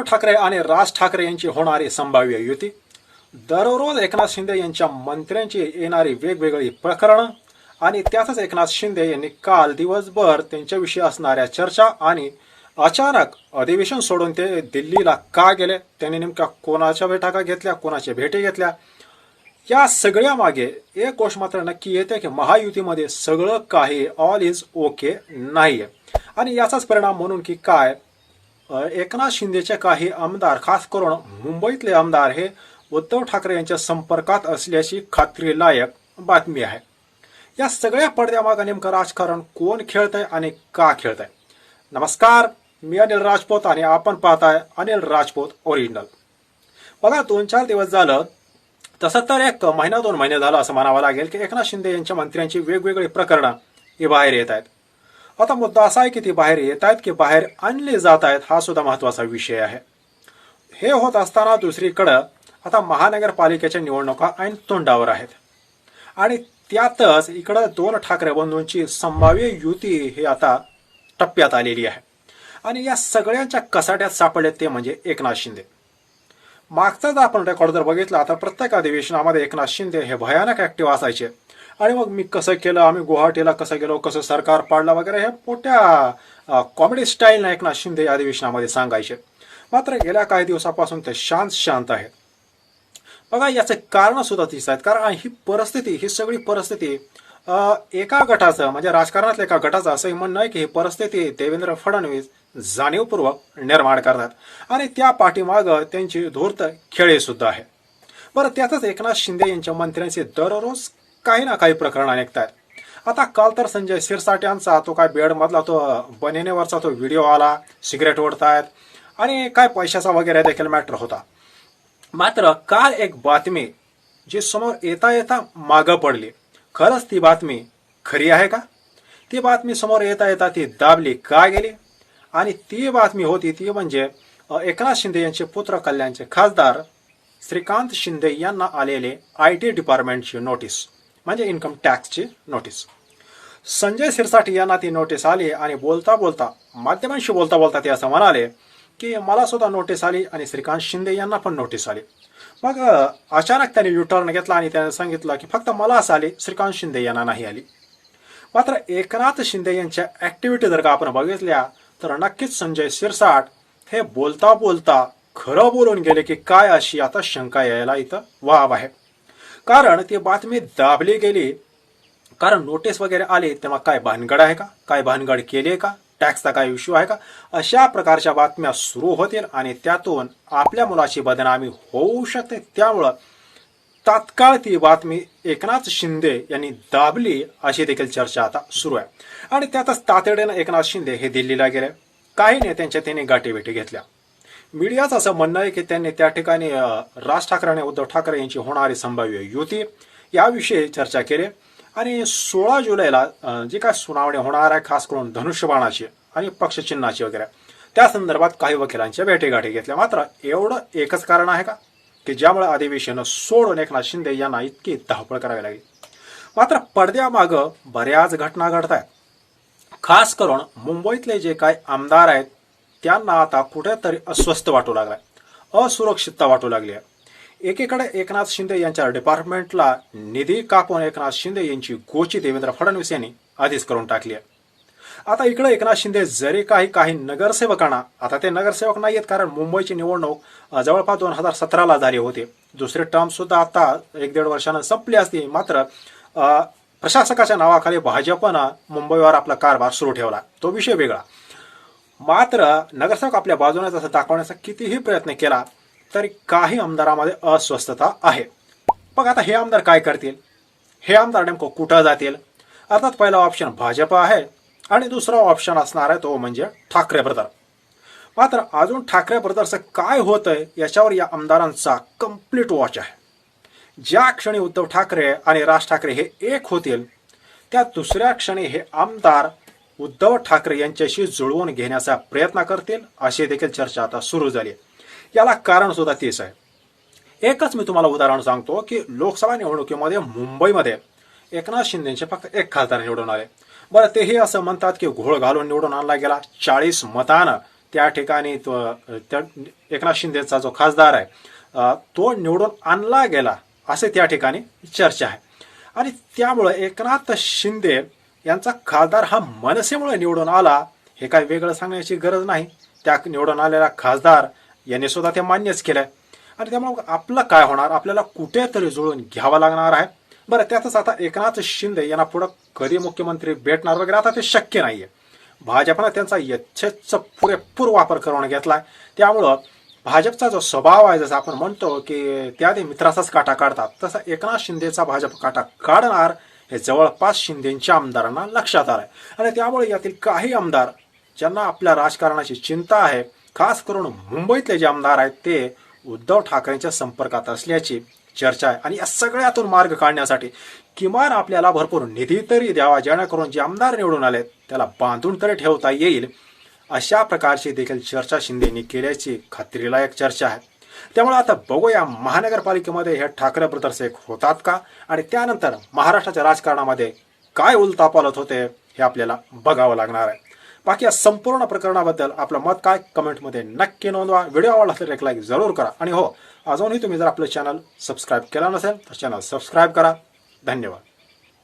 उद्धव ठाकरे आणि राज ठाकरे यांची होणारी संभाव्य युती दररोज एकनाथ शिंदे यांच्या मंत्र्यांची येणारी वेगवेगळी प्रकरणं आणि त्यातच एकनाथ शिंदे यांनी काल दिवसभर त्यांच्याविषयी असणाऱ्या चर्चा आणि अचानक अधिवेशन सोडून ते दिल्लीला का गेले? त्यांनी नेमक्या कोणाच्या बैठका घेतल्या? कोणाच्या भेटी घेतल्या? या सगळ्या मागे एक गोष्ट मात्र नक्की येते की महायुतीमध्ये सगळं काही ऑल इज ओके नाहीये. आणि याचाच परिणाम म्हणून की काय? एकनाथ शिंदेचे काही आमदार खास करून मुंबईतले आमदार हे उद्धव ठाकरे यांच्या संपर्कात असल्याची खात्रीलायक बातमी आहे. या सगळ्या पडद्यामागं नेमकं राजकारण कोण खेळतंय आणि का खेळतंय? नमस्कार मी अनिल राजपूत आणि आपण पाहताय अनिल राजपूत ओरिजिनल बघा दोन चार दिवस झालं तसं तर एक महिना दोन महिने झालं असं म्हणावं लागेल की एकनाथ शिंदे यांच्या मंत्र्यांची वेगवेगळी प्रकरणं ही बाहेर येत आहेत. आता मुद्दा असा आहे की ती बाहेर येत आहेत की बाहेर आणले जात आहेत हा सुद्धा महत्त्वाचा विषय आहे. हे होत असताना दुसरीकडं आता महानगरपालिकेच्या निवडणुका ऐन तोंडावर आहेत. आणि त्यातच इकडं दोन ठाकरे बंधूंची संभाव्य युती हे आता टप्प्यात आलेली आहे. आणि या सगळ्यांच्या कसाट्यात सापडले ते म्हणजे एकनाथ शिंदे. मागचा जर आपण रेकॉर्ड जर बघितला तर प्रत्येक अधिवेशनामध्ये एकनाथ शिंदे हे भयानक ऍक्टिव्ह असायचे. आणि मग मी कसं केलं आम्ही गुवाहाटीला कसं गेलो कसं सरकार पाडलं वगैरे हे मोठ्या कॉमेडी स्टाईलनं एकनाथ शिंदे या अधिवेशनामध्ये सांगायचे. मात्र गेल्या काही दिवसापासून ते शांत शांत आहेत बघा याचे कारण सुद्धा दिसत आहेत. कारण ही परिस्थिती ही सगळी परिस्थिती एका गटाचं म्हणजे राजकारणातल्या एका गटाचं असंही म्हणणं आहे की ही परिस्थिती देवेंद्र फडणवीस जाणीवपूर्वक निर्माण करतात. आणि त्या पाठीमागं त्यांची धूर्त खेळे सुद्धा आहे. बरं त्यातच एकनाथ शिंदे यांच्या मंत्र्यांचे दररोज काही ना काही प्रकरण आहेत आता काल तर संजय शिरसाट यांचा तो काय बेडमधला तो बनेनेवरचा तो व्हिडिओ आला सिगरेट ओढतायत आणि काय पैशाचा वगैरे देखील मॅटर होता. मात्र काल एक बातमी जी समोर येता येता मागं पडली. खरंच ती बातमी खरी आहे का? ती बातमी समोर येता येता ती दाबली का गेली? आणि ती बातमी होती ती म्हणजे एकनाथ शिंदे यांचे पुत्र कल्याणचे खासदार श्रीकांत शिंदे यांना आलेले आय टी डिपार्टमेंटची नोटीस. म्हणजे इन्कम टॅक्सची नोटीस. संजय सिरसाट यांना ती नोटीस आली आणि बोलता बोलता माध्यमांशी बोलता बोलता ते असं म्हणाले की मला सुद्धा नोटीस आली आणि श्रीकांत शिंदे यांना पण नोटीस आली. मग अचानक त्यांनी युटर्न घेतला आणि त्याने सांगितलं की फक्त मलाच आली श्रीकांत शिंदे यांना नाही आली. मात्र एकनाथ शिंदे यांच्या ऍक्टिव्हिटी जर का आपण बघितल्या तर नक्कीच संजय सिरसाट हे बोलता बोलता खरं बोलून गेले की काय अशी आता शंका यायला इथं वाव आहे? कारण ती बातमी दाबली गेली. कारण नोटीस वगैरे आली तेव्हा काय भानगड आहे का? काय भानगड केली आहे का? टॅक्सचा काय इश्यू आहे का? अशा प्रकारच्या बातम्या सुरू होतील आणि त्यातून आपल्या मुलाची बदनामी होऊ शकते. त्यामुळं तात्काळ ती बातमी एकनाथ शिंदे यांनी दाबली अशी देखील चर्चा आता सुरू आहे. आणि त्यातच तातडीनं एकनाथ शिंदे हे दिल्लीला गेले. काही नेत्यांच्या त्यांनी गाठीभेटी घेतल्या. मीडियाचं असं म्हणणं आहे की त्यांनी त्या ठिकाणी राज ठाकरे आणि उद्धव ठाकरे यांची होणारी संभाव्य युती याविषयी चर्चा केली. आणि सोळा जुलैला जी काय सुनावणी होणार आहे खास करून धनुष्यबाणाची आणि पक्षचिन्हाची वगैरे त्या संदर्भात काही वकिलांच्या भेटीगाठी घेतल्या. मात्र एवढं एकच कारण आहे का? की ज्यामुळे अधिवेशन सोडून एकनाथ शिंदे यांना इतकी धावपळ करावी लागली. मात्र पडद्यामागं बऱ्याच घटना घडत आहेत खास करून मुंबईतले जे काही आमदार आहेत त्यांना आता कुठेतरी अस्वस्थ वाटू लागलाय. असुरक्षितता वाटू लागली आहे. एकीकडे एकनाथ शिंदे यांच्या डिपार्टमेंटला निधी कापून एकनाथ शिंदे यांची गोची देवेंद्र फडणवीस यांनी आधीच करून टाकली आहे. आता इकडे एकनाथ शिंदे जरी काही काही नगरसेवकांना आता ते नगरसेवक नाही आहेत कारण मुंबईची निवडणूक जवळपास दोन हजार सतराला झाली होती. दुसरी टर्म सुद्धा आता एक दीड वर्षानं संपली असती मात्र प्रशासकाच्या नावाखाली भाजपनं मुंबईवर आपला कारभार सुरू ठेवला. तो विषय वेगळा. मात्र नगरसेवक आपल्या बाजूने जसं दाखवण्याचा कितीही प्रयत्न केला तरी काही आमदारामध्ये अस्वस्थता आहे. मग आता हे आमदार काय करतील? हे आमदार नेमकं कुठं जातील? अर्थात पहिला ऑप्शन भाजप आहे आणि दुसरा ऑप्शन असणार आहे तो म्हणजे ठाकरे ब्रदर. मात्र अजून ठाकरे ब्रदरचं काय होतंय याच्यावर या आमदारांचा कंप्लीट वॉच आहे. ज्या क्षणी उद्धव ठाकरे आणि राज ठाकरे हे एक होतील त्या दुसऱ्या क्षणी हे आमदार उद्धव ठाकरे यांच्याशी जुळवून घेण्याचा प्रयत्न करतील अशी देखील चर्चा आता सुरू झाली. याला कारण सुद्धा तेच आहे. एकच मी तुम्हाला उदाहरण सांगतो की लोकसभा निवडणुकीमध्ये मुंबईमध्ये एकनाथ शिंदेचे फक्त एक खासदार निवडून आले. बरं तेही असं म्हणतात की घोळ घालून निवडून आणला गेला. चाळीस मतानं त्या ठिकाणी त्या एकनाथ शिंदेचा जो खासदार आहे तो निवडून आणला गेला असे त्या ठिकाणी चर्चा आहे. आणि त्यामुळं एकनाथ शिंदे यांचा खासदार हा मनसेमुळे निवडून आला हे काय वेगळं सांगण्याची गरज नाही. त्या निवडून आलेला खासदार यांनी सुद्धा ते मान्यच केलंय. आणि त्यामुळे आपलं काय होणार? आपल्याला कुठेतरी जुळून घ्यावं लागणार आहे. बरं त्यातच आता एकनाथ शिंदे यांना पुढं कधी मुख्यमंत्री भेटणार वगैरे आता ते शक्य नाहीये. भाजपनं त्यांचा यथेच पुरेपूर वापर करून घेतलाय. त्यामुळं भाजपचा जो स्वभाव आहे जसं आपण म्हणतो की त्याआधी मित्राचाच काटा काढतात तसा एकनाथ शिंदेचा भाजप काटा काढणार हे जवळपास शिंदेच्या आमदारांना लक्षात आलंय. आणि त्यामुळे यातील काही आमदार ज्यांना आपल्या राजकारणाची चिंता आहे खास करून मुंबईतले जे आमदार आहेत ते उद्धव ठाकरेंच्या संपर्कात असल्याची चर्चा आहे. आणि या सगळ्यातून मार्ग काढण्यासाठी किमान आपल्याला भरपूर निधी तरी द्यावा जेणेकरून जे आमदार निवडून आले त्याला बांधून तरी ठेवता येईल अशा प्रकारची देखील चर्चा शिंदेनी केल्याची खात्रीलायक चर्चा आहे. त्यामुळे आता बघूया महानगरपालिकेमध्ये हे ठाकरे ब्रदर्स एक होतात का? आणि त्यानंतर महाराष्ट्राच्या राजकारणामध्ये काय उलतापालत होते हे आपल्याला बघावं लागणार आहे. बाकी या संपूर्ण प्रकरणाबद्दल आपलं मत काय? कमेंटमध्ये नक्की नोंदवा. व्हिडिओ आवडला तर एक लाईक जरूर करा. आणि हो अजूनही तुम्ही जर आपलं चॅनल सबस्क्राईब केला नसेल तर चॅनल सबस्क्राईब करा. धन्यवाद.